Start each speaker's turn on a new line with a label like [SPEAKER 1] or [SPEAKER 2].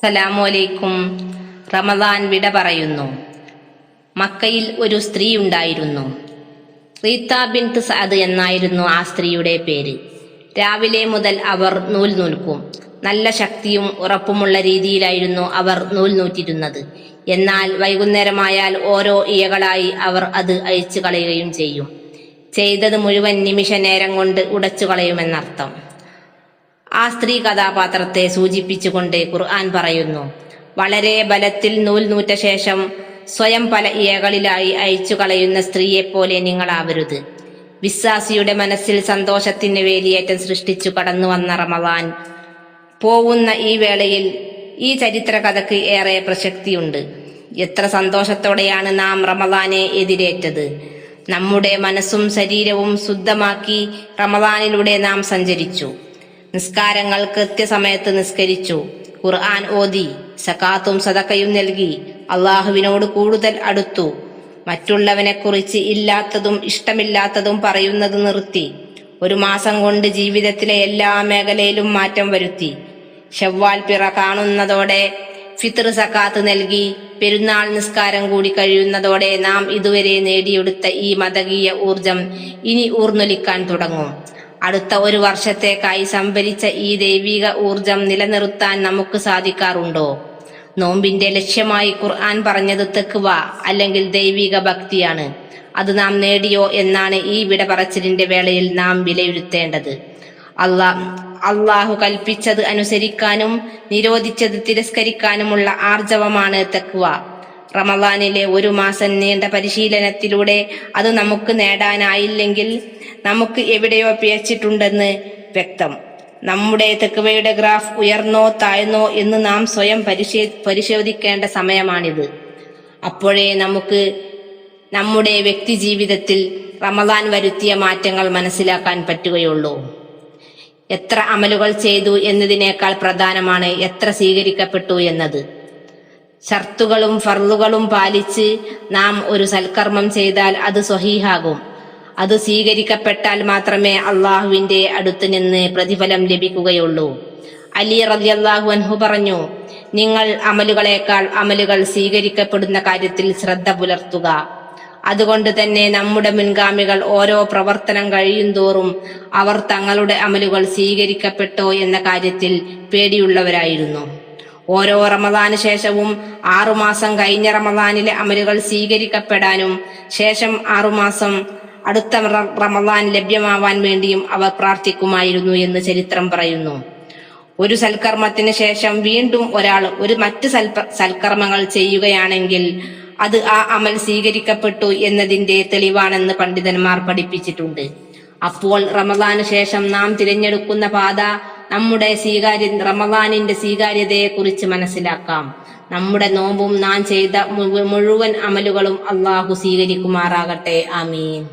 [SPEAKER 1] സലാമലൈക്കും റമദാൻ വിട പറയുന്നു. മക്കയിൽ ഒരു സ്ത്രീ ഉണ്ടായിരുന്നു. റീത്ത ബിൻ സഅദ് എന്നായിരുന്നു ആ സ്ത്രീയുടെ പേര്. രാവിലെ മുതൽ അവർ നൂൽ നൂൽക്കും. നല്ല ശക്തിയും ഉറപ്പുമുള്ള രീതിയിലായിരുന്നു അവർ നൂൽ നൂറ്റിരുന്നത്. എന്നാൽ വൈകുന്നേരമായാൽ ഓരോ ഇയകളായി അവർ അത് അയച്ചു കളയുകയും ചെയ്യും. ചെയ്തത് മുഴുവൻ നിമിഷ നേരം കൊണ്ട് ഉടച്ചു കളയുമെന്നർത്ഥം ആ സ്ത്രീ കഥാപാത്രത്തെ സൂചിപ്പിച്ചുകൊണ്ട് ഖുർആൻ പറയുന്നു. വളരെ ബലത്തിൽ നൂൽ നൂറ്റ ശേഷം സ്വയം പല ഇയകളിലായി അയച്ചു കളയുന്ന സ്ത്രീയെപ്പോലെ നിങ്ങളാവരുത്. വിശ്വാസിയുടെ മനസ്സിൽ സന്തോഷത്തിന് വേലിയേറ്റം സൃഷ്ടിച്ചു കടന്നു വന്ന റമവാൻ പോവുന്ന ഈ വേളയിൽ ഈ ചരിത്ര കഥയ്ക്ക് ഏറെ പ്രസക്തിയുണ്ട്. എത്ര സന്തോഷത്തോടെയാണ് നാം റമദാനെ എതിരേറ്റത്. നമ്മുടെ മനസ്സും ശരീരവും ശുദ്ധമാക്കി റമദാനിലൂടെ നാം സഞ്ചരിച്ചു. നിസ്കാരങ്ങൾ കൃത്യസമയത്ത് നിസ്കരിച്ചു. ഖുർആൻ ഓതി സക്കാത്തും സദക്കയും നൽകി. അള്ളാഹുവിനോട് കൂടുതൽ അടുത്തു. മറ്റുള്ളവനെക്കുറിച്ച് ഇല്ലാത്തതും ഇഷ്ടമില്ലാത്തതും പറയുന്നത് നിർത്തി. ഒരു മാസം കൊണ്ട് ജീവിതത്തിലെ എല്ലാ മേഖലയിലും മാറ്റം വരുത്തി. ഷവ്വാൽ പിറ കാണുന്നതോടെ ഫിത്ർ സക്കാത്ത് നൽകി. പെരുന്നാൾ നിസ്കാരം കൂടി കഴിയുന്നതോടെ നാം ഇതുവരെ നേടിയെടുത്ത ഈ മതകീയ ഊർജം ഇനി ഊർന്നൊലിക്കാൻ തുടങ്ങും. അടുത്ത ഒരു വർഷത്തേക്കായി സംഭരിച്ച ഈ ദൈവിക ഊർജം നിലനിർത്താൻ നമുക്ക് സാധിക്കാറുണ്ടോ? നോമ്പിന്റെ ലക്ഷ്യമായി ഖുർആൻ പറഞ്ഞത് തെക്കുവ അല്ലെങ്കിൽ ദൈവിക ഭക്തിയാണ്. അത് നാം നേടിയോ എന്നാണ് ഈ വിടപറച്ചിലിന്റെ വേളയിൽ നാം വിലയിരുത്തേണ്ടത്. അള്ളാ അള്ളാഹു കൽപ്പിച്ചത് അനുസരിക്കാനും നിരോധിച്ചത് തിരസ്കരിക്കാനുമുള്ള ആർജവമാണ് തെക്കുവ റമദാനിലെ ഒരു മാസം നീണ്ട പരിശീലനത്തിലൂടെ അത് നമുക്ക് നേടാനായില്ലെങ്കിൽ നമുക്ക് എവിടെയോ പിഴച്ചിട്ടുണ്ടെന്ന് വ്യക്തം. നമ്മുടെ തെക്കുവയുടെ ഗ്രാഫ് ഉയർന്നോ താഴ്ന്നോ എന്ന് നാം സ്വയം പരിശോ പരിശോധിക്കേണ്ട സമയമാണിത്. അപ്പോഴേ നമുക്ക് നമ്മുടെ വ്യക്തി ജീവിതത്തിൽ റമദാൻ വരുത്തിയ മാറ്റങ്ങൾ മനസ്സിലാക്കാൻ പറ്റുകയുള്ളൂ. എത്ര അമലുകൾ ചെയ്തു എന്നതിനേക്കാൾ പ്രധാനമാണ് എത്ര സ്വീകരിക്കപ്പെട്ടു എന്നത്. ഷർത്തുകളും ഫർളുകളും പാലിച്ച് നാം ഒരു സൽക്കർമ്മം ചെയ്താൽ അത് സ്വഹീഹാകും. അത് സ്വീകരിക്കപ്പെട്ടാൽ മാത്രമേ അള്ളാഹുവിന്റെ അടുത്ത് നിന്ന് പ്രതിഫലം ലഭിക്കുകയുള്ളൂ. അലി റളിയല്ലാഹു അൻഹു പറഞ്ഞു നിങ്ങൾ അമലുകളേക്കാൾ അമലുകൾ സ്വീകരിക്കപ്പെടുന്ന കാര്യത്തിൽ ശ്രദ്ധ പുലർത്തുക. അതുകൊണ്ട് തന്നെ നമ്മുടെ മുൻഗാമികൾ ഓരോ പ്രവർത്തനം കഴിയുന്തോറും അവർ തങ്ങളുടെ അമലുകൾ സ്വീകരിക്കപ്പെട്ടോ എന്ന കാര്യത്തിൽ പേടിയുള്ളവരായിരുന്നു. ഓരോ റമദാന് ശേഷവും ആറുമാസം കഴിഞ്ഞ റമദാനിലെ അമലുകൾ സ്വീകരിക്കപ്പെടാനും ശേഷം ആറുമാസം അടുത്ത റമദാൻ ലഭ്യമാവാൻ വേണ്ടിയും അവർ പ്രാർത്ഥിക്കുമായിരുന്നു എന്ന് ചരിത്രം പറയുന്നു. ഒരു സൽക്കർമ്മത്തിന് ശേഷം വീണ്ടും ഒരാൾ ഒരു മറ്റ് സൽക്കർമ്മങ്ങൾ ചെയ്യുകയാണെങ്കിൽ അത് ആ അമൽ സ്വീകരിക്കപ്പെട്ടു എന്നതിന്റെ തെളിവാണെന്ന് പണ്ഡിതന്മാർ പഠിപ്പിച്ചിട്ടുണ്ട്. അപ്പോൾ റമദാന് ശേഷം നാം തിരഞ്ഞെടുക്കുന്ന പാത നമ്മുടെ സ്വീകാര്യ റമദാനിന്റെ സ്വീകാര്യതയെ കുറിച്ച് മനസ്സിലാക്കാം. നമ്മുടെ നോമ്പും നാം ചെയ്ത മുഴുവൻ അമലുകളും അള്ളാഹു സ്വീകരിക്കുമാറാകട്ടെ. ആമീൻ.